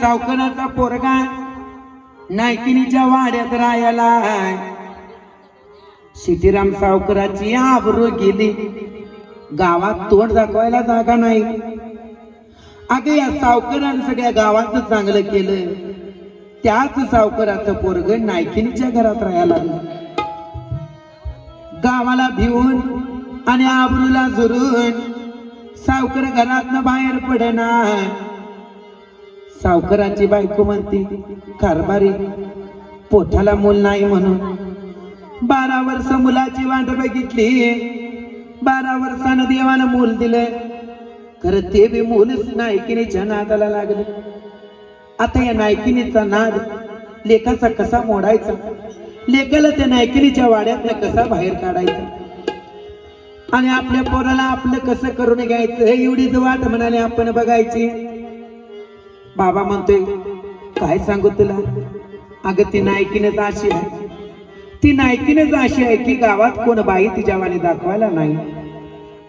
सावकाराचा पोरगा नायकिनीच्या वाड्यात राहायला सिटीराम सावकाराची आबरू गेली. गावात तोंड दाखवायला जागा नाही. अगं या सावकरानं सगळ्या गावात चांगलं केलं त्याच सावकाराचं पोरग नायकिनीच्या घरात राहायला लागलं. गावाला भिवून आणि आबरूला झुरून सावकर घरातनं बाहेर पडणार. सावकाराची बायको म्हणते कारभारी पोठाला मूल नाही म्हणून. बारा वर्ष मुलाची वाट बघितली. बारा वर्षानं देवानं मूल दिलं खरं ते बी मूलच नायकिनीच्या नादाला लागलं. आता या नायकिनीचा नाद लेखाचा कसा मोडायचा? लेखाला त्या नायकिनीच्या वाड्यातनं कसा बाहेर काढायचा? आणि आपल्या पोराला आपलं कसं करून घ्यायचं? हे एवढीच वाट म्हणाले आपण बघायची. बाबा म्हणतोय काय सांगू तुला? अगं ती नायकीनच अशी आहे. ती नायकीनच अशी आहे की गावात कोण बाई तिच्यावाने दाखवायला नाही.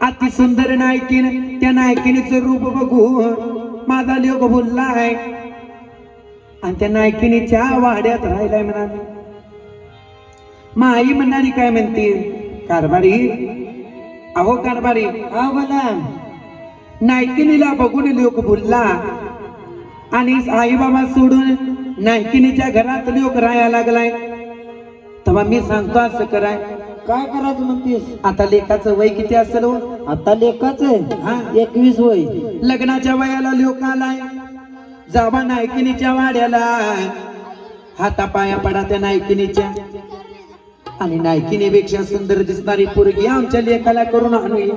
अति सुंदर नायकीन त्या नायकिनीचं रूप बघू माझा लोक बोलला आहे. आणि त्या नायकिनीच्या वाड्यात राहिलाय म्हणाले माई म्हणणारी काय म्हणते? कारभारी? अहो कारभारी हा बोला नायकिनीला बघून लोक बोलला आणि आई बाबा सोडून नायकिनीच्या घरात लोक राहायला लागलाय. तेव्हा मी सांगतो असं कराय. काय करायचं म्हणतेस? आता लेखाचं वय किती असेल हो? आता लेखाच हा. एकवीस वय. लग्नाच्या वयाला लोक आलाय. जावा नायकिनीच्या वाड्याला. हातापाया पडा त्या नायकिनीच्या. आणि नायकिनीपेक्षा सुंदर दिसणारी पोरगी आमच्या लेखाला करून आणूया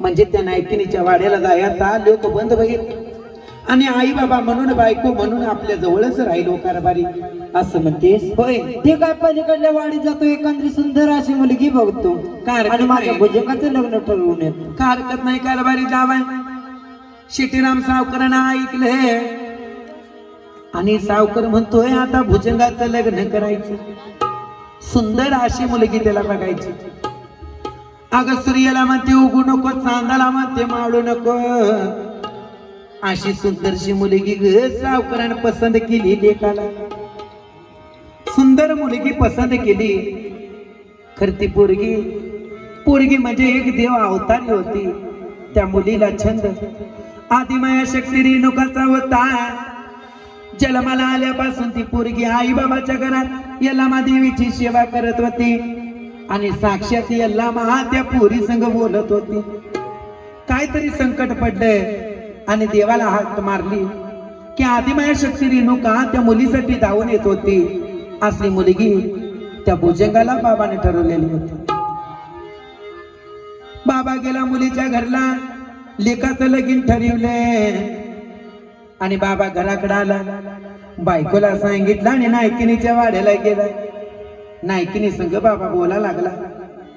म्हणजे त्या नायकिनीच्या वाड्याला जायचा लोक बंद बघित आणि आई बाबा म्हणून बायको म्हणून आपल्या जवळच राहिलो कारभारी. असं म्हणतेस? होय. ते काय पलीकडल्या वाडीत जातो एखादी सुंदर अशी मुलगी बघतो. काय रे, आणि माझ्या? भुजंगाचं लग्न ठरवून येतो. का हरकत नाही कारभारी जावाय. शिटीराम सावकरांना ऐकलंय आणि सावकर म्हणतोय आता भुजंगाचं लग्न करायचं. सुंदर अशी मुलगी त्याला बघायची. अगं सूर्याला म्हणते उगू नको चांदाला म्हणते मावळू नको. अशी सुंदरशी मुलगी ग सावकरानं पसंत केली लेखाला सुंदर मुलगी पसंत केली. खर ती पोरगी पोरगी म्हणजे एक देव अवतारी होती. त्या मुलीला छंद. आदिमाया शक्ती रेणुकाचा होता. जन्माला आल्यापासून ती पोरगी आई बाबाच्या घरात यल्लामा देवीची सेवा करत होती. आणि साक्षात यल्लामा त्या पोरी संघ बोलत होती. काहीतरी संकट पडलंय आणि देवाला हात मारली की आदिमाया शक्ती रेणुका त्या मुलीसाठी धावून येत होती. असली मुलगी त्या भुजंगाला बाबाने ठरवलेली होती. बाबा गेला मुलीच्या घरला लेखाचं लगीन ठरवले. आणि बाबा घराकडे आला. बायकोला सांगितलं आणि नायकिनीच्या वाड्याला गेला. नायकिनी संग बाबा बोला लागला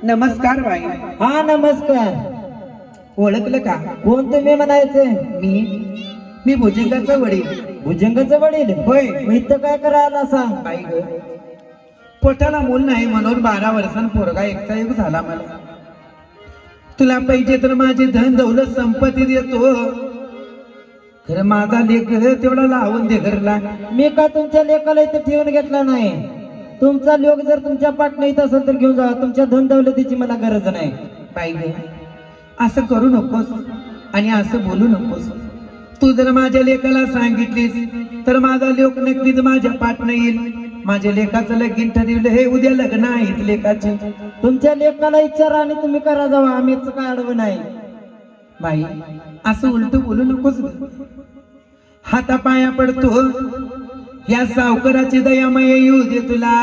नमस्कार बाई. हा नमस्कार. ओळखलं का? कोण तुम्ही म्हणायचं? मी. मी भुजंगाचा वडील. भुजंगाचं वडील? होय. मग इथं काय करायला सांग बाई ग. पोटाला मूल नाही म्हणून बारा वर्षां पोरगा एकचा एक झाला मला. तुला पाहिजे तर माझे धन दौलत संपत्ती देतो. खरं माझा लेख तेवढा लावून दे घरला. मी का तुमच्या लेखाला इथं ठेवून घेतला नाही? तुमचा लोक जर तुमच्या पाटणं इथं असेल तर घेऊन जा. तुमच्या धन दौलतीची मला गरज नाही. बाई ग. असं करू नकोस आणि असं बोलू नकोस. तू जर माझ्या लेखाला सांगितलीस तर माझा लोक नक्कीच माझ्या पाटणं येईल. माझ्या लेखाचं लगीन ठरवलं. हे उद्या लग्न आहेत लेखाचे तुमच्या लेखाला विचारा आणि तुम्ही करा जावा. आम्हीच काय अडवं नाही. बाई असं उलट बोलू नकोस ग. हातापाया पडतो. या सावकाराची दयामय येऊ दे तुला.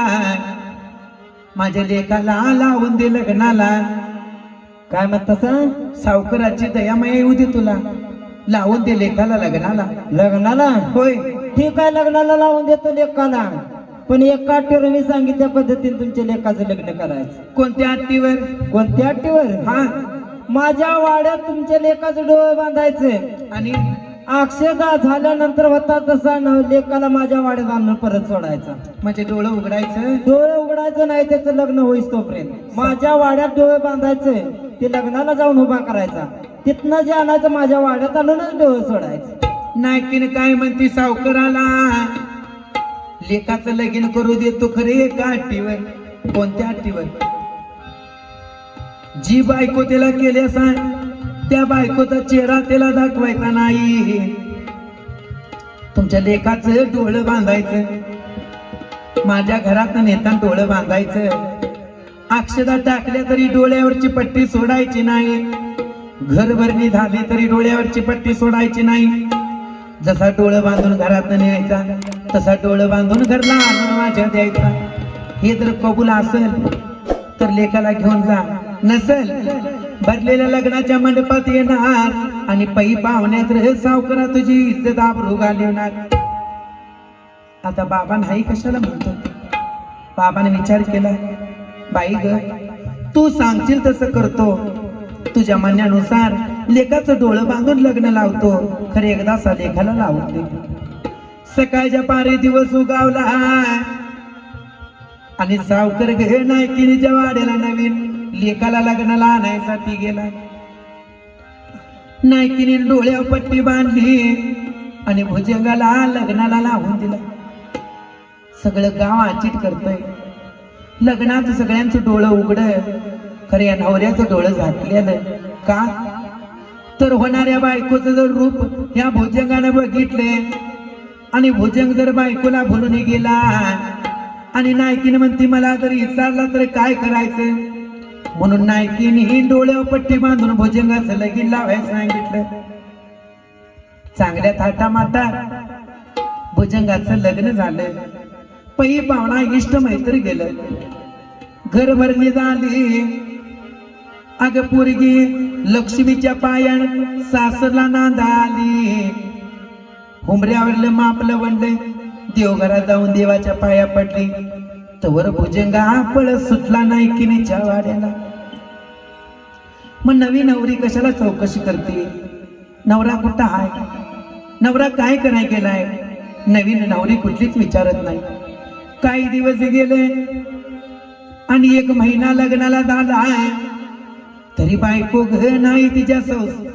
माझ्या लेखाला लावून दे लग्नाला. काय म्हणता सावकाराची दयामय येऊ दे तुला. लावून दे लेखाला लग्नाला. लग्नाला? होय. ठीक आहे लग्नाला लावून देतो लेखाला पण एका अट्टीवर मी सांगितल्या पद्धतीने तुमच्या लेखाचं लग्न करायचं. कोणत्या अट्टीवर कोणत्या अट्टीवर हा. माझ्या वाड्यात तुमच्या लेखाचं डोळे बांधायचे आणि? अक्षदा झाल्यानंतर होता तसा न लेकाला माझ्या वाड्यात आणून परत सोडायचा. म्हणजे डोळं उघडायचं? डोळे उघडायचं नाही त्याचं लग्न होईस तोपर्यंत. माझ्या वाड्यात डोळे बांधायचे ते लग्नाला जाऊन उभा करायचा. तिथनं जे आणायचं माझ्या वाड्यात आणूनच डोळ सोडायचं. नायकीन काय म्हणते सावकाराला? लेखाचं लगीन करू देतो खरे एका अट्टीवर कोणत्या अट्टीवर जी बायको त्याला केली असा त्या बायकोचा चेहरा त्याला दाखवायचा नाही. तुमच्या लेखाचं डोळं बांधायचं. माझ्या घरात नेता डोळं बांधायचं. अक्षदा टाकल्या तरी डोळ्यावरची पट्टी सोडायची नाही. घरभरणी झाली तरी डोळ्यावरची पट्टी सोडायची नाही. जसा डोळं बांधून घरात न्यायचा तसा डोळं बांधून घरला आणून माझ्या द्यायचा. हे जर कबूल असेल तर लेखाला घेऊन जा. नसेल भरलेल्या लग्नाच्या मंडपात येणार आणि पै पाहुण्यात रह सावकारा तुझी इज्जत आबरू घालवणार. आता बाबा नाही कशाला म्हणतो? बाबाने विचार केला बाई ग तू सांगशील तसं करतो. तुझ्या म्हणण्यानुसार लेखाचं डोळं बांधून लग्न लावतो. खरे एकदाचा लेखाला लावते सकाळच्या पारे दिवस उगावला. आणि सावकर घे नायकिनीच्या वाड्याला नवीन. लेखाला लग्नाला आणायसाठी गेला. नायकिनी डोळ्या पट्टी बांधली आणि भुजंगाला लग्नाला लावून दिला. सगळं गाव आचित करतय. लग्नात सगळ्यांचं डोळं उघड. खरं या नवऱ्याचं डोळं झाकलेलं. का? तर होणाऱ्या बायकोचं जर रूप या भुजंगानं बघितले आणि भुजंग जर बायकोला भुलून गेला आणि नायकीने म्हणते मला जर विचारला तर काय करायचं? म्हणून नायकीने ही डोळ्यावर पट्टी बांधून भुजंगाचं लगीन लावायला सांगितलं. चांगल्या थाटामाटा भुजंगाचं लग्न झालं. पै पाहुणा इष्ट मैत्री गेलं. घर भरणी झाली अग पोरगी लक्ष्मीच्या पायाण सासरला नांदा आली मापलं वणले देवघरात जाऊन देवाच्या पाया पडली. तवर भुजंगा पळत सुटला नाही किनीच्या वाड्याला. मग नवी नवरी कशाला चौकशी करते? नवरा कुठं आहे नवरा काय कराय गेलाय? नवीन नवरी कुठलीच विचारत नाही. काही दिवस गेले आणि एक महिना लग्नाला झाला तरी बायको घ नाही तिच्या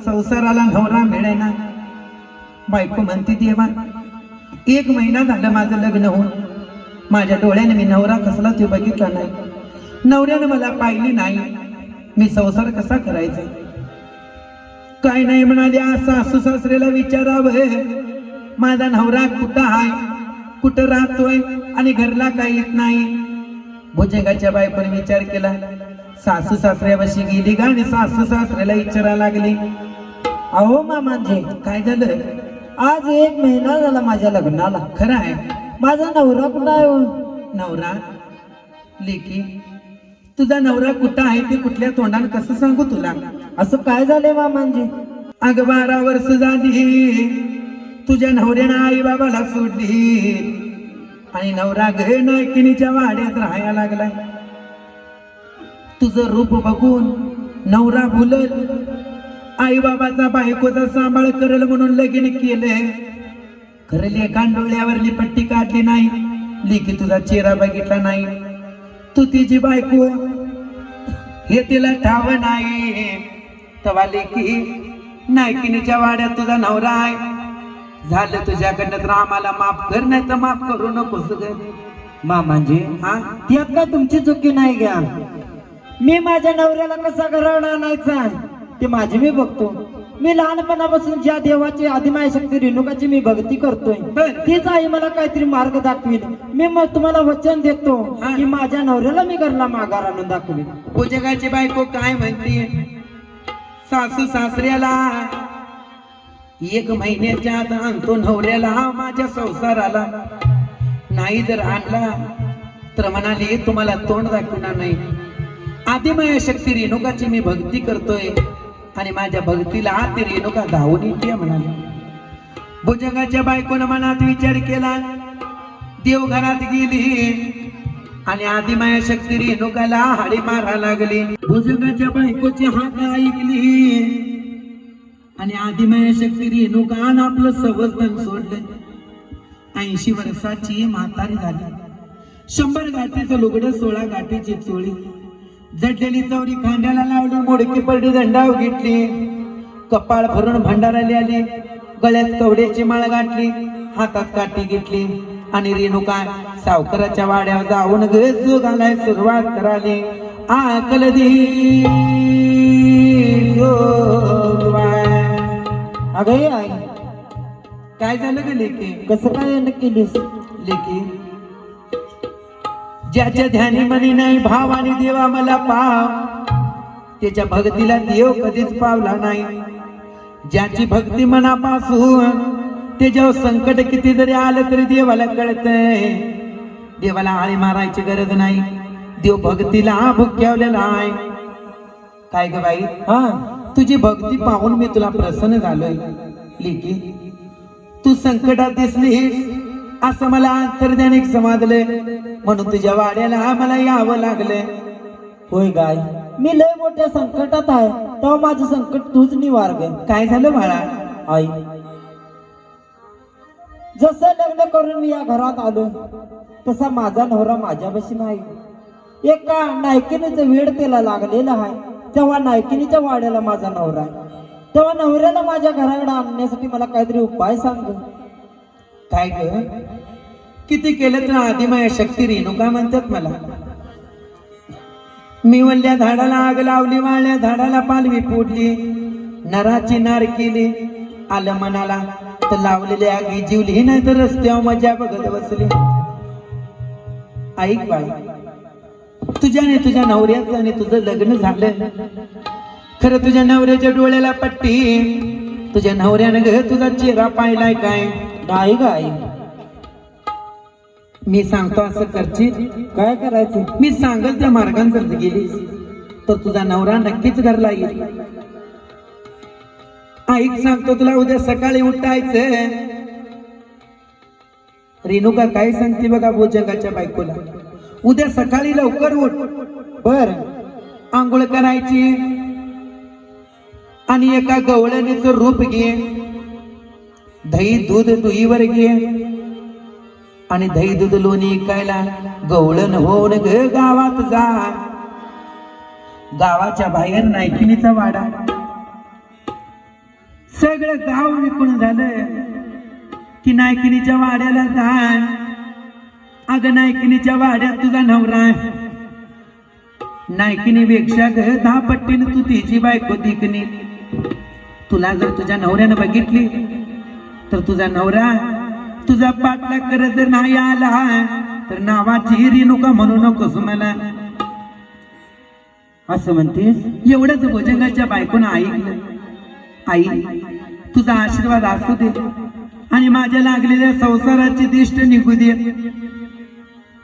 संसाराला नवरा मिळेना. बायको म्हणते देवा एक महिना झालं माझं लग्न होऊन. माझ्या डोळ्याने मी नवरा कसला तो बघितला नाही. नवऱ्यानं मला पाहिली नाही. मी संसार कसा करायचा? काय नाही म्हणाले आज सासू सासरेला विचारावं. माझा नवरा कुठं आहे? कुठं राहतोय आणि घरला काही येत नाही? भुजंगाच्या बायकोने विचार केला सासू सासऱ्यापाशी गेली का? आणि सासू सासऱ्याला विचारायला लागली अहो मामांजी काय झालं? आज एक महिना झाला माझ्या लग्नाला. खरं आहे. माझा नवरा कुठं आहे हो? नवरा? लेकी तुझा नवरा कुठं आहे? ते कुठल्या तोंडाने कसं सांगू तुला? असं काय झालंय मामांजी? अग बारा वर्ष झाली तुझ्या नवऱ्यानं आई बाबाला सोडली. आणि नवरा घे नायकिनीच्या वाड्यात राहायला लागलाय. तुझं रूप बघून नवरा भुलल. आई बाबाचा बायकोचा सांभाळ करल म्हणून लगीन केले. खरं लेखान डोळ्यावरली पट्टी काढली नाही. लेखी तुझा चेहरा बघितला नाही. तू तिची बायको. हे तिला ठाव नाही. तवा लेखी नायकिनीच्या वाड्यात तुझा नवरा आहे. झालं तुझ्याकडनं तर आम्हाला माफ कर नाही तर माफ करू नकोस ग मामांजी हा? त्यात काय तुमची चुकी नाही घ्या. मी माझ्या नवऱ्याला कसा घरावर आणायचा ते माझी मी बघतो. मी लहानपणापासून ज्या देवाची आदिमाय शक्ती रेणुकाची मी भक्ती करतोय. तीच आई मला काहीतरी मार्ग दाखवील मी मग तुम्हाला वचन देतो. की माझ्या नवऱ्याला मी घरला माघार आणून दाखवील पूजकाची बायको काय म्हणते? सासू सासऱ्याला एक महिन्याच्या आत आणतो नवऱ्याला माझ्या संसाराला. नाही जर आणला तर म्हणाली तुम्हाला तोंड दाखवणार नाही. आदिमय शक्ती रेणुकाची मी भक्ती करतोय. आणि माझ्या भक्तीला ती रेणुका धावून येते म्हणाले. भुजंगाच्या बायकोनं मनात विचार केला देवघरात गेली. आणि आदिमाया शक्ती रेणुकाला हाडी मारा लागली. भुजंगाच्या बायकोची हात ऐकली. आणि आदिमाया शक्ती रेणुकान आपलं सवस्तन सोडलं. ऐंशी वर्षाची म्हातारी झाली. शंभर गाठीचं लुगडं सोळा गाठीची चोळी. जडलेली चौरी खांद्याला लावली मोडकी पडली दंडाव घेतली. कपाळ भरून भंडाराली आली गळ्यात कवड्याची माळ गाठली हातात काठी घेतली. आणि रेणुका सावकाराच्या वाड्यावर जाऊन गजू घालाय सुरुवात कराली. आकल दी अगं आई काय झालं ग लेकी? कसं काय यानं केलीस? लेकी? ज्याच्या ध्यानी मनी नाही भाव आणि देवा मला पाव. त्याच्या भक्तीला देव कधीच पावला नाही. ज्याची भक्ती मनापासून त्याच्यावर संकट किती जरी आलं तरी देवाला कळतंय. देवाला आळी मारायची गरज नाही. देव भक्तीला भुक्यावलेला आहे. काय ग बाई? हा. तुझी भक्ती पाहून मी तुला प्रसन्न झालोय. लेकी तू संकटात दिसलीस असं मला अंतर्ज्ञानिक समजले म्हणून तुझ्या वाड्याला मला यावं लागलं होय गाय. मी लय मोठ्या संकटात आहे तेव्हा माझं संकट तूच निवार ग. काय झालं बाळा? आई. जसं लग्न करून मी या घरात आलो तसा माझा नवरा माझ्यापाशी नाही. एका नायकिनीचं वेड त्याला लागलेलं आहे. तेव्हा नायकिनीच्या वाड्याला माझा नवरा आहे. तेव्हा नवऱ्याला माझ्या घराकडे आणण्यासाठी मला काहीतरी उपाय सांग. काय ग? किती केलं तर आदिमाया शक्ती रेणुका म्हणतात मला? मी वल्ल्या झाडाला आग लावली वाळल्या झाडाला पालवी फोडली नराची नार केली आलं मनाला तर लावलेली आगी जीवली नाही तर रस्त्यावर मजा बघत बसली. ऐक बाई तुझ्याने तुझ्या नवऱ्याचं आणि तुझं लग्न झालं. खरं तुझ्या नवऱ्याच्या डोळ्याला पट्टी. तुझ्या नवऱ्यानं ग तुझा चेहरा पाहिलाय काय? नाही गाय मी सांगतो असं करशील? काय करायचं? मी सांगल त्या मार्गाने जर गेलीस तर तुझा नवरा नक्कीच घरला येईल. ऐक सांगतो तुला उद्या सकाळी उठायचं. रेणुका काय सांगते बघा भोजंगाच्या बायकोला? उद्या सकाळी लवकर उठ. बर. आंघोळ करायची. आणि एका गवळणीचं रूप घे. दही दूध दुईवर घे. आणि दही दूध लोणी इकायला गवळण होऊन ग गावात जा. गावाच्या बाहेर नायकिनीचा वाडा. सगळं गाव विकून झालं. की नायकिनीच्या वाड्याला जा. अगं नायकिनीच्या वाड्यात तुझा नवरा नायकिनीपेक्षा ग दहा पट्टीनं तू तिची बायको दिकनी. तुला जर तुझ्या नवऱ्यानं बघितली तर तुझा नवरा तुझा पाठला करत जर नाही आला तर नावाची रेणुका म्हणू नकोस मला. असं म्हणतेस? एवढंच भोजंगाच्या बायकोनं ऐकलं. आई तुझा आशीर्वाद असू दे आणि माझ्या लागलेल्या संसाराची दिष्ट निघू दे.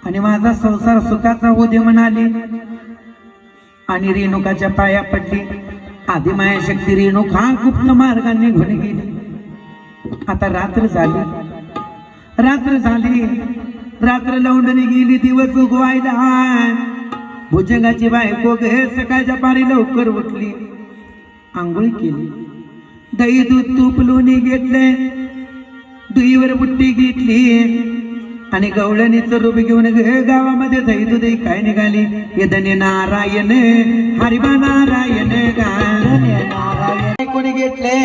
आणि माझा संसार सुखाचा होऊ दे म्हणाली. आणि रेणुकाच्या पाया पडली. आदिमाया शक्ती रेणुका गुप्त मार्गाने निघून गेली. आता रात्र झाली. रात्र झाली. रात्र लवंडनी गेली दिवस उगवायला भुजंगाची बायको ग सकाळच्या पारी लवकर उठली. आंघोळ केली. दही दूध तूप लोणी घेतले. दुईवर बुट्टी घेतली. आणि गवळणीचं रूप घेऊन ग गावामध्ये दही दूध काय निघाली? यदने नारायण हरिबा नारायण गायन कोणी घेतले?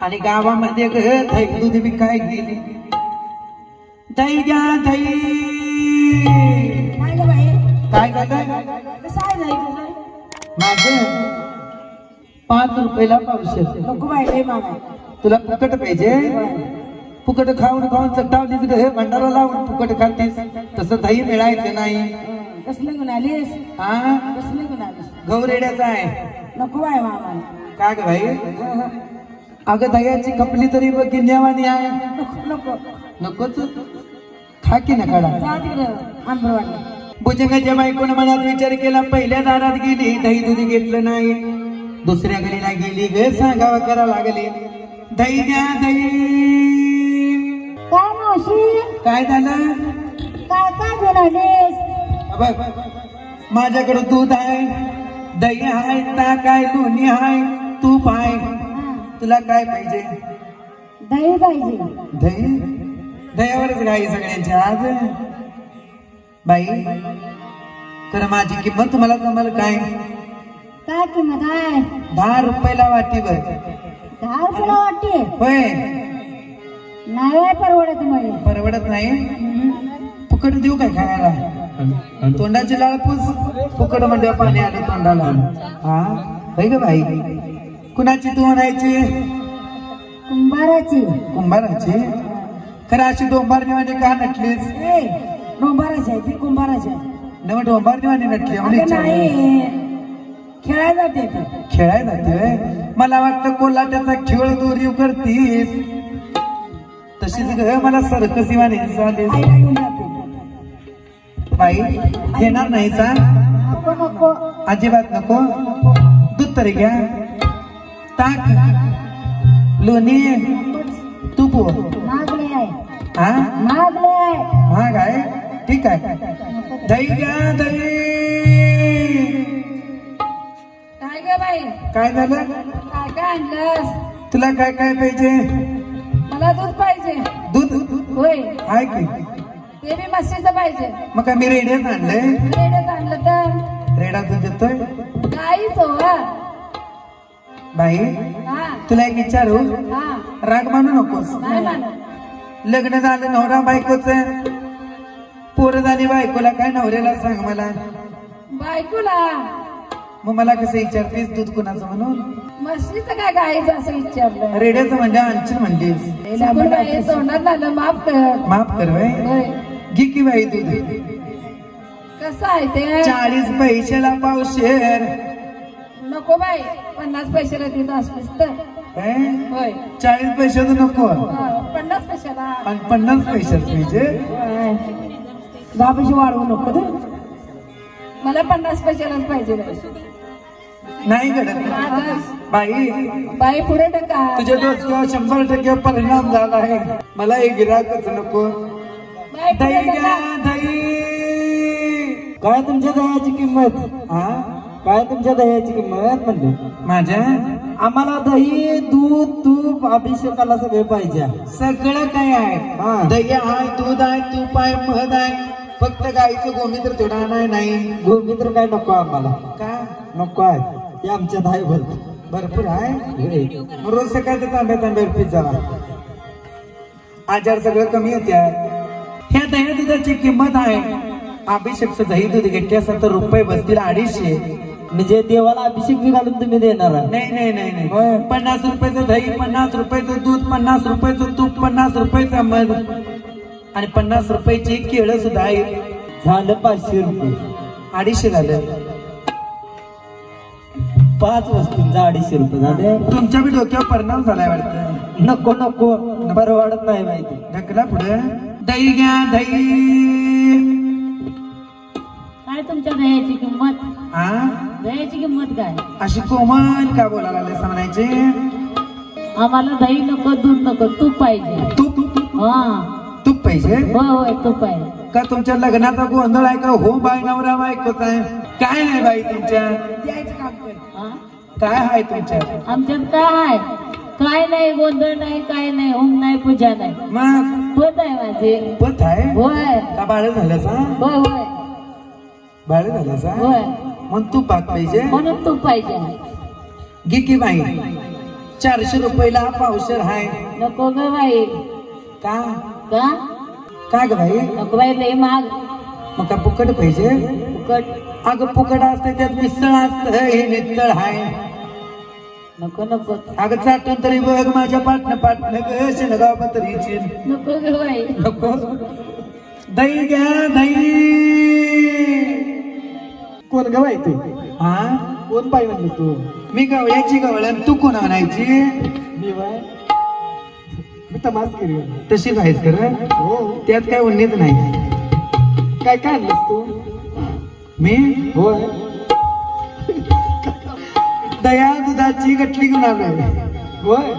आणि गावामध्ये ग दही दूध गेली? घ्या दही काय गं बाई? काय काय? कसं आहे नाही तुझं? माझ पाच रुपयाला पावशे तुला फुकट पाहिजे? फुकट खाऊन खाऊन चट्टावलीस ग हे भंडारा लावून फुकट खातीस. तसं दही मिळायचं नाही. कसले गुण आलीस? हा कसले गुण आलीस? गौरेड्याचा आहे. नको बाय मामा का ग भाई अगं दह्याची खपली तरी बघ गिन्यावानी आहे. नको नको. नकोच. खा की नकाडा जा तिकडं आंबर वाटलं. भुजंगाच्या बायकोनं मनात विचार केला पहिल्या दारात गेली दही दुधी घेतलं नाही. दुसऱ्या गलीला गेली ग सांगावं करा लागली. दही द्या दही. काय मावशी. काय झालं? काय काय बघ माझ्याकडे दूध आहे दही आहे ताक आहे लोणी आहे तूप आहे. तुला काय पाहिजे? दही पाहिजे. दही? दह्यावरच गाई सगळ्यांची आज. बाई तर माझी किंमत तुम्हाला जमल काय? काय किंमत आहे? दहा रुपयाला वाटीवर दहा रुपयाला वाटते होय. नाही परवडत मला परवडत नाही? फुकट देऊ काय खायला? तोंडाची लाळ पूस फुकट म्हणजे पाणी आलं तोंडाला. हा? होय ग बाई? कुणाची तू म्हणायची कुंभाराची. कुंभाराची? खरं अशी डोंबारणी म्हणजे का नटलीस? ए डोंबाराची आहे ती कुंभाराची नव डोंबारणी वाणी नटली. नाही खेळायला जाते ती. खेळाय जाते? मला वाटतं कोल्हाट्याचा खेळ दोरीव करतीस. तशीच ग मला सरकसी घेऊन जाते बाई घेणार नाही नको अजिबात नको. दूध तरी घ्या. ताक लोणी. तूप. हा? महाग आहे. ठीक आहे. दही घ्या दही. काय ग बाई? काय झालं? काय काय आणलंस? तुला काय काय पाहिजे? आहे की? ते बी म्हशीचं पाहिजे. मग काय मी रेडियत आणलंय? रेड्यात आणलं तर? रेडा दूध देतोय? गाईच हो हा. बाई हा. तुला एक विचारू? हा. राग मानू नकोस. नाही मानत. लग्न झालं नवरा बायकोच पोरं झाली बायकोला काय नवऱ्याला सांग मला? बायकोला? मग मला कसं विचारतेस? दूध कुणाचं म्हणून? म्हशीचं काय गाईचं असं विचारलं रेड्याचं म्हणजे आणखी म्हणलीस तोंडात झालं माफ कर. माफ कर होय. घे की बाई दूध कसं आहे ते? चाळीस पैशाला पावशेर नको बाई पन्नास पैशाला देत असलीस तर? होय. चाळीस पैशाचं नको? पन्नास पैशाला. आणि पन्नास पैशात पाहिजे? दहा पैसे वाढवू नको ते मला पन्नास पैशालाच पाहिजे नाही घडत. बाई बाई पुढे टका तुझ्या डोसक्यावर शंभर टक्के परिणाम झाला आहे. मला एक गिराकच नको. बाई पुढे दही टका घ्या दही काय तुमच्या दह्याची किंमत? हा? काय तुमच्या दह्याची किंमत म्हणली? माझ्या? आम्हाला दही दूध तूप अभिषेकाला सगळे पाहिजे. सगळं काय हा. आहे दही आहे दूध आहे तूप आहे मध आहे. फक्त गाईचं गोमित्र तेवढा नाही नाही. गोमित्र काय नको आम्हाला. का? नको आहे. ते आमच्या दहा भर. भरपूर आहे. रोज सकाळचं तांब्या तांब्यावर पीत जावा. आजार सगळं कमी होते. ह्या दही दुधाची किंमत आहे. अभिषेकचं दही दूध घेतल्या सत्तर रुपये बसतील अडीचशे. म्हणजे देवाला अभिषेक बी घालून तुम्ही देणार नाही नाही नाही. नाही. पन्नास रुपयाचं दही पन्नास रुपयाचं दूध पन्नास रुपयाचं तूप पन्नास रुपयाचं मध. आणि पन्नास रुपयाची केळं सुद्धा आहे. झालं पाचशे रुपये. अडीचशे झालं. पाच वस्तूंचा अडीचशे रुपये झाले. तुमच्या बी डोक्यावर परिणाम झालाय वाटतं. नको नको. परवडत नाही माहिती ढकला पुढे. दही घ्या दही. काय तुमच्या दह्याची किंमत? हा दह्याची किंमत काय? अशी कोमल का बोलायला लागले म्हणायचे? आम्हाला दही नको दूध नको तूप पाहिजे. तूप? हा. तूप पाहिजे? होय होय तूप आहे. का तुमच्या लग्नाचा गोंधळ आहे का? हो बाय नवरा बायकोच आहे. काय नाही बाई तुमच्या? हा? काय आहे तुमच्यात आमच्यात काय आहे? काय नाही गोंधळ नाही काय नाही होम नाही पूजा नाही. मग? पत आहे माझे. पत आहे? होय. का बाळ झालं सा होय होय. बाळ झालं सा होय. मग तूप भात पाहिजे? म्हणून तूप पाहिजे. घे की बाई. चारशे रुपयाला पावशर आहे नको ग बाई. का? का? का ग बाई? नको बाई लई महाग. मग का फुकट पाहिजे? फुकट. अगं फुकट असते त्यात मिसळ असत. हे नितळ आहे नको नको. अगं चाटून तरी बघ माझ्या पाटणं पाटणं ग शेनगाव पत्रीची. नको ग बाई. नको. दही घ्या दही. कोण गवाय तू? हा? कोण पाहिजे म्हणली तू? मी गवळ्याची गवळ आणि तू कोण म्हणायची मी बाय मी तमास केली. तशी आहेस कर हो. त्यात काय उन्नीत नाही. काय काय आणलंस तू? मी? होय. दया दुधाची गटली घेऊन आलोय. होय?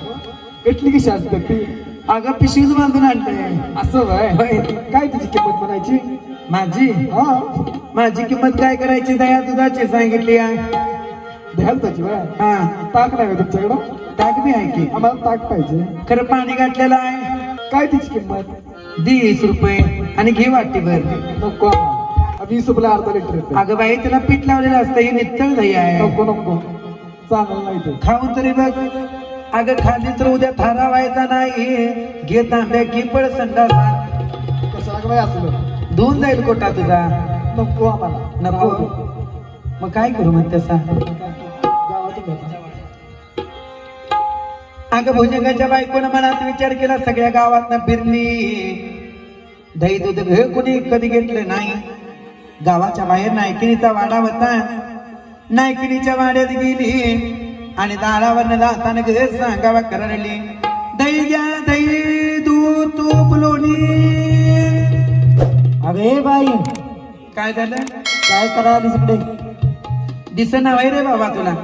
कटली कशी असते ती? अगं पिशवीच बांधून आणलंय. असं वय. काय तुझी किंमत म्हणायची? माझी? हा. माझी किंमत काय करायची? दया दुधाची सांगितली आहे. द्याल त्याची वय हा. ताक नाही तुमच्याकडं? ताक बी आहे की. आम्हाला ताक पाहिजे. खरं पाणी घातलेलं आहे. काय तिची किंमत? वीस रुपये आणि घे वाटीभर. नको. आम्हाला. वीस रुपये अर्धा लिटर येते अगं बाई तुला पीठ लावलेलं असतं हे नित्तळ दही आहे. नको नको. चांगलं नाही ते. खाऊन तरी बघ. अगं खाली तर उद्या थारा व्हायचा नाही. घे तांब्या घे पळ संडासा. कशाला काय असलं? धुवून जाईल कोटा तुझा. नको आम्हाला. नको. मग काय करू मग तसा जावा तुम्ही आता. अगं भुजंगाच्या बायकोनं मनात विचार केला सगळ्या गावात फिरली. दही दूध घे कुणी कधी घेतलं नाही. गावाच्या बाहेर नायकिनीचा वाडा होता. नायकिनीच्या वाड्यात गेली आणि दारावर जाताना घे सांगावा करडली. दही घ्या दही दूध तूप लोणी. अगे बाई काय झालं? काय करायला इकडे दिसना रे बाबा तुला.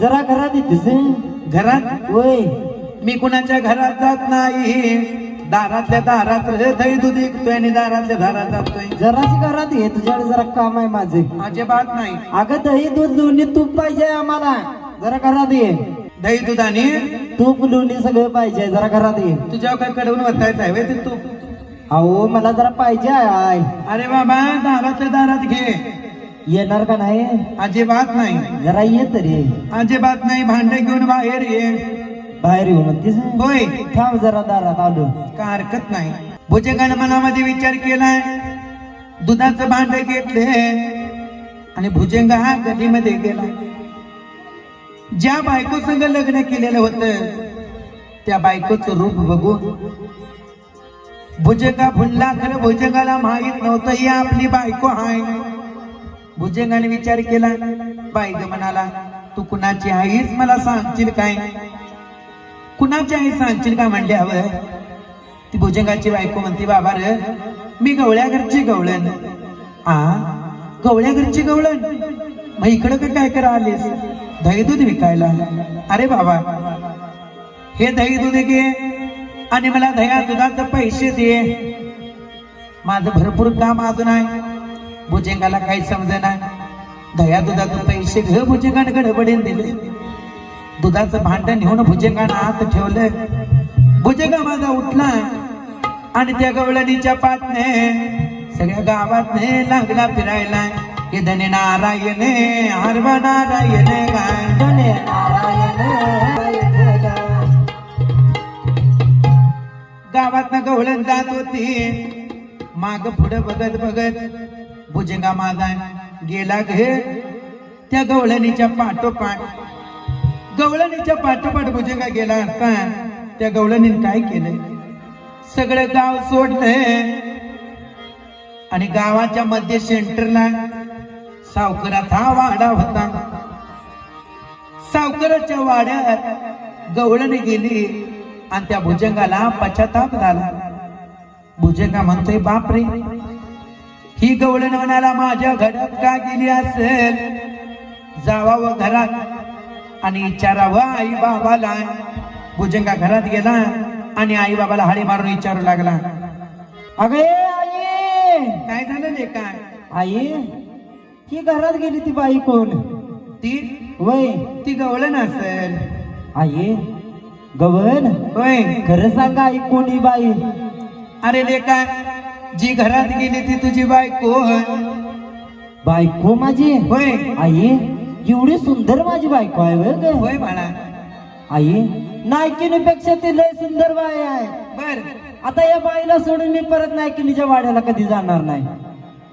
जरा घरात येतेस घरात? होय. मी कुणाच्या घरात जात नाही. दारातल्या दारात दही दूध विकतोय आणि दारातल्या दारात जातोय. जराशी घरात ये तुझ्याकडे जरा काम आहे माझे. अजिबात नाही. अगं दही दूध लोणी तूप पाहिजे आम्हाला. जरा घरात ये. दही दूध आणि? तूप लोणी सगळं पाहिजे जरा घरात ये. तुझ्यावर काय कडवून वतायचं आहे ते तू अहो मला जरा पाहिजे आहे अरे बाबा दारातल्या दारात घे. येणार का नाही? अजिबात नाही. जरा ये तरी. अजिबात नाही भांडे घेऊन बाहेर ये. बाहेर येऊ म्हणतीस? होय. थांब जरा दारात आलो. का हरकत नाही. भुजंगानं मनामध्ये विचार केलाय. दुधाचं भांड घेतले. आणि भुजंग हा गलीमध्ये गेला. ज्या बायको संग लग्न केलेलं होतं त्या बायकोचं रूप बघून भुजंगा भुलला खरं भुजंगाला माहीत नव्हतं ही आपली बायको आहे. भुजंगाने विचार केला बाई ग म्हणाला तू कुणाची आईस मला सांगशील काय? कुणाची आई सांगशील का? म्हणल्यावर ती भुजंगाची बायको म्हणते बाबा र मी गवळ्या घरची गवळण. आ? गवळ्या घरची गवळण? मग इकडं का काय करा आलीस? दही दूध विकायला. अरे बाबा हे दही दूध घे आणि मला दह्या दुधात पैसे दे. माझं भरपूर काम अजून आहे. भुजंगाला काही समजेना. दह्या दुधाचे पैसे घे भुजंगाने गडबडीन दिले दुधाचं भांड नेऊन भुजंगानं आत ठेवलं. भुजंगा माझा उठला आणि त्या गवळणीच्या पाटने सगळ्या गावातने लागला फिरायला. हे धने नारायण हरवा नारायण गाय. धने नारायण गावात गवळण जात होती. माग पुढं बघत बघत भुजंगा माझा गेला घे. त्या गवळणीच्या पाठोपाठ गवळणीच्या पाठोपाठ भुजंगा गेला असता त्या गवळणीने काय केलंय? सगळं गाव सोडलंय आणि गावाच्या मध्ये सेंटरला सावकारात हा वाडा होता. सावकाराच्या वाड्यात गवळणी गेली आणि त्या भुजंगाला पश्चाताप झाला. भुजंगा म्हणतोय बापरे ही गवळण म्हणाला माझ्या घरात का गेली असेल? जावावं घरात आणि विचारावं आई बाबाला भुजंगा घरात गेला आणि आई बाबाला हाडी मारून विचारू लागला. अगे आई! काय झालं रे काय? आई ही घरात गेली ती बाई कोण? ती? वय? ती गवळण असेल. आई गवन होय. खरं सांगा आई कोणी बाई? अरे लेका जी घरात गेली ती तुझी बायको बायको माझी? होय. आई एवढी सुंदर माझी बायको आहे होय ग? होय बाळा. आई नायकिनीपेक्षा ती लय सुंदर बाई आहे. बर. आता या बाईला सोडून मी परत नायकिनीच्या वाड्याला कधी जाणार नाही.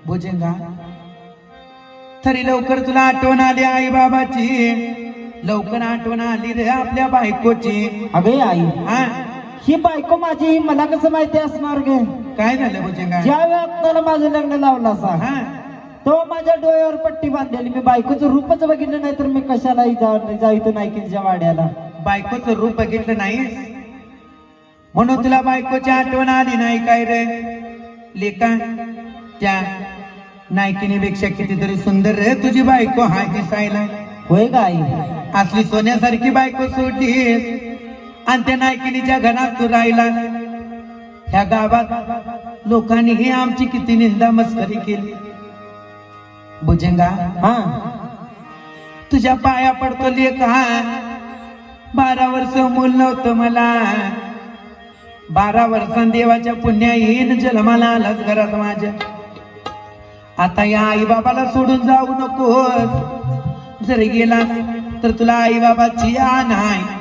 भुजंगा तरी लवकर तुला आठवण आली आई बाबाची. लवकर आठवण आली रे आपल्या बायकोची. अगे आई हा. ही बायको माझी ही मला कसं माहिती असणार गे? काय झालं भुजंगा ज्या वेळात माझं लग्न लावलं असा हा. तो माझ्या डोळ्यावर पट्टी बांधलेली. मी बायकोचं रूपच बघितलं नाही तर मी कशालाही जा- जायचो नायकिनीच्या वाड्याला. बायकोचं रूप बघितलं नाही म्हणून तुला बायकोची आठवण आली नाही काय रे? लेका त्या नायकिनीपेक्षा कितीतरी सुंदर रे तुझी बायको हाय दिसायला. होय का आई असली सोन्यासारखी बायको सोडलीस. आणि त्या नायकिनीच्या घरात तू राहिला ह्या गावात लोकांनी ही आमची किती निंदा मस्करी केली. भुजंगा हा? तुझ्या पाया पडतो लेख हा बारा वर्ष मूल नव्हतं मला. बारा वर्षां देवाच्या पुण्या येईन जन्माला आलाच घरात माझ्या. आता या आई बाबाला सोडून जाऊ नको जर गेला तर तुला आई बाबाची या नाही.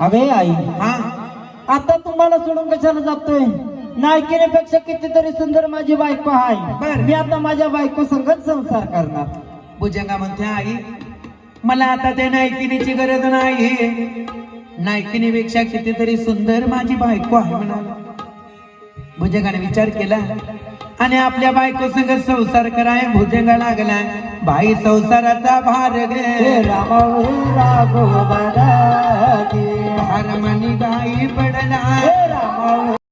अगे आई. हा. आता तुम्हाला सोडून कशाला जातोय? नायकिनेपेक्षा कितीतरी सुंदर माझी बायको बर. आहे मी आता माझ्या बायको संगत संसार करणार. भुजंगा म्हणते आई मला आता त्या नायकिनीची गरज नाही. नायकिनीपेक्षा कितीतरी सुंदर माझी बायको आहे म्हणाला. भुजंगाने विचार केला आणि आपल्या बायको संग संसार कराय भुजंगा लागला बाई संसाराचा भार गे राम बारा. भार मनी गाई पडला हे